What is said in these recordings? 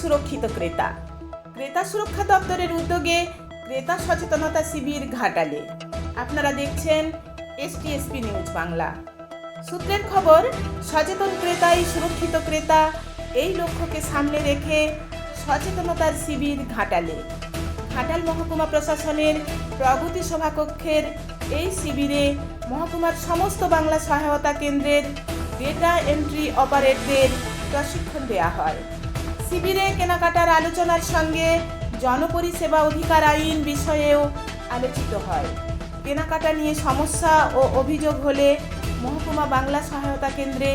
সুরক্ষিত ক্রেতা। ক্রেতা সুরক্ষা দপ্তরের উদ্যোগে ক্রেতা সচেতনতা শিবির ঘাটালে। আপনারা দেখছেন এসটিএসপি নিউজ বাংলা। সূত্রের খবর, সচেতন ক্রেতাই সুরক্ষিত ক্রেতা, এই লক্ষ্যকে সামনে রেখে সচেতনতার শিবির ঘাটালে। ঘাটাল মহকুমা প্রশাসনের প্রগতি সভাকক্ষের এই শিবিরে মহকুমার সমস্ত বাংলা সহায়তা কেন্দ্রের ডেটা এন্ট্রি অপারেটরদের প্রশিক্ষণ দেওয়া হয়। শিবিরে কেনাকাটার আলোচনার সঙ্গে জনপরিষেবা অধিকার আইন বিষয়েও আলোচিত হয়। কেনাকাটা নিয়ে সমস্যা ও অভিযোগ হলে মহকুমা বাংলা সহায়তা কেন্দ্রে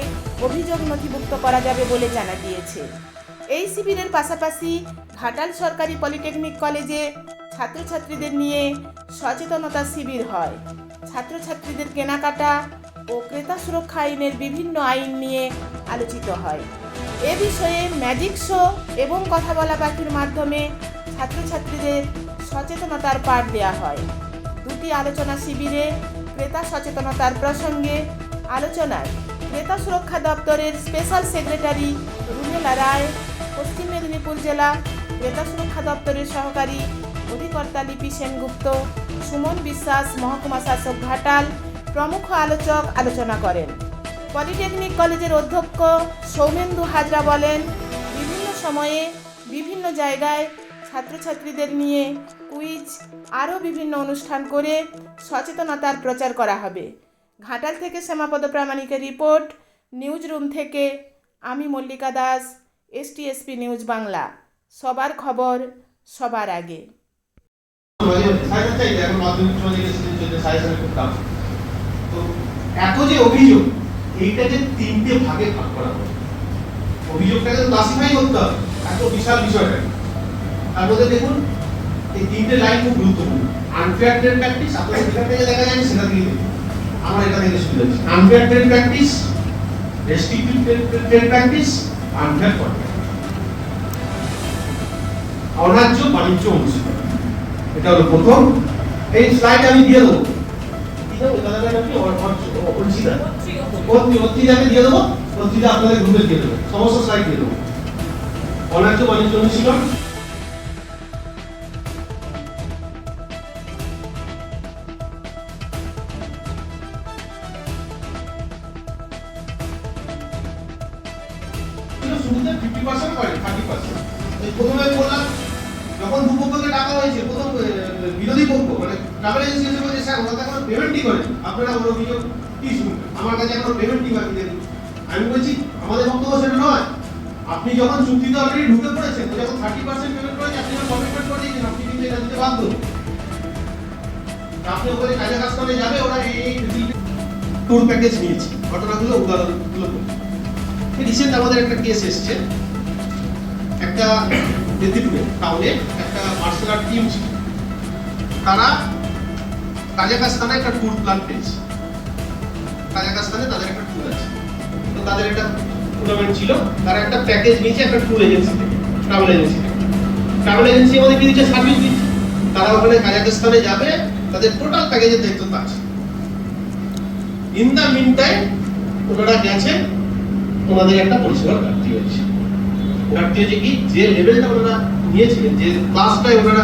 অভিযোগ নথিভুক্ত করা যাবে বলে জানা গিয়েছে। এই শিবিরের পাশাপাশি ঘাটাল সরকারি পলিটেকনিক কলেজে ছাত্রছাত্রীদের নিয়ে সচেতনতা শিবির হয়। ছাত্রছাত্রীদের কেনাকাটা ও ক্রেতা সুরক্ষা আইনের বিভিন্ন আইন নিয়ে আলোচিত হয়। এ বিষয়ে ম্যাজিক শো এবং কথা বলা পাখির মাধ্যমে ছাত্রছাত্রীদের সচেতনতার পাঠ দেওয়া হয়। দুটি আলোচনা শিবিরে ক্রেতা সচেতনতার প্রসঙ্গে আলোচনায় ক্রেতা সুরক্ষা দপ্তরের স্পেশাল সেক্রেটারি রুমেলা রায়, পশ্চিম মেদিনীপুর জেলা ক্রেতা সুরক্ষা দপ্তরের সহকারী অধিকর্তা লিপি সেনগুপ্ত, সুমন বিশ্বাস, মহকুমা শাসক ঘাটাল প্রমুখ আলোচক আলোচনা করেন। পলিটেকনিক কলেজের অধ্যক্ষ সৌমেন্দু হাজরা বলেন, বিভিন্ন সময়ে বিভিন্ন জায়গায় ছাত্রছাত্রীদের নিয়ে কুইজ, আরও বিভিন্ন অনুষ্ঠান করে সচেতনতার প্রচার করা হবে। ঘাটাল থেকে শ্যামাপদ প্রামাণিকের রিপোর্ট নিউজ রুম থেকে আমি মল্লিকা দাস, এসটিএসপি নিউজ বাংলা। সবার খবর সবার আগে। এত যে অভিযোগ এইটা যে তিনটে ভাগে ভাগ করা হয়। অভিযোগটাকে তো ক্লাসিফাই করতে হবে। এত বিশাল বিষয়টা। তার মধ্যে দেখুন, এই তিনটে লাইন খুব গুরুত্বপূর্ণ। আনফেয়ার ট্রেড প্র্যাকটিস আপনাদের যেখান থেকে দেখা যায় সেটা থেকে। আমার এটা থেকে শুরু হচ্ছে unfair trade practice restrictive practice unfair contract বাণিজ্য অনুশীলন। এটা হলো প্রথম। এই স্লাইড আমি দিয়ে দেবো। কি দেবো? অনুশীলন ছিল ফিফটি পার্সেন্ট করে থার্টি প্রথমে বললাম, যখন দুপক্ষকে টাকা হয়েছে, প্রথম বিরোধী পক্ষ মানে ট্রাভেল এজেন্সি বলছে, স্যার ওরা পেমেন্টই করে আপনারা ওর অভিযোগ কি শুনবেন আমার কাছে এখনও পেমেন্টই বাকি দেখুন আমি বলছি, আমাদের বক্তব্য সেটা নয়। আপনি যখন চুক্তিতে অলরেডি ঢুকে পড়েছেন যখন থার্টি পার্সেন্ট পেমেন্ট করেছেন, আপনি যখন কমিটমেন্ট করে দিয়েছেন আপনি কিন্তু এটা দিতে বাধ্য। আপনি ওখানে কাজে কাজ করে যাবে, ওরা এই ট্যুর প্যাকেজ নিয়েছে। ঘটনাগুলো উদাহরণগুলো রিসেন্ট আমাদের একটা কেস এসেছে। একটা মেদিনীপুরে টাউনে একটা মার্শাল আর্ট টিম ছিল। তারা কাজাকাস্তানে একটা ট্যুর প্ল্যান পেয়েছে। কাজাকাস্তানে তাদের একটা ট্যুর আছে। তো তাদের একটা টুর্নামেন্ট ছিল। তারা একটা প্যাকেজ নিয়েছে, একটা tour agency travel agency travel agency আমাদের দিচ্ছে? সার্ভিস দিচ্ছে। তারা ওখানে কাজাকাস্তানে যাবে, তাদের টোটাল প্যাকেজের দায়িত্ব তার ইন দ্য মিন টাইম ওনারা গেছেন, ওনাদের একটা পরিষেবার ঘাটতি হয়েছে। ঘাটতি হয়েছে কি? যে লেভেলটা ওনারা নিয়েছিলেন, যে ক্লাসটাই ওনারা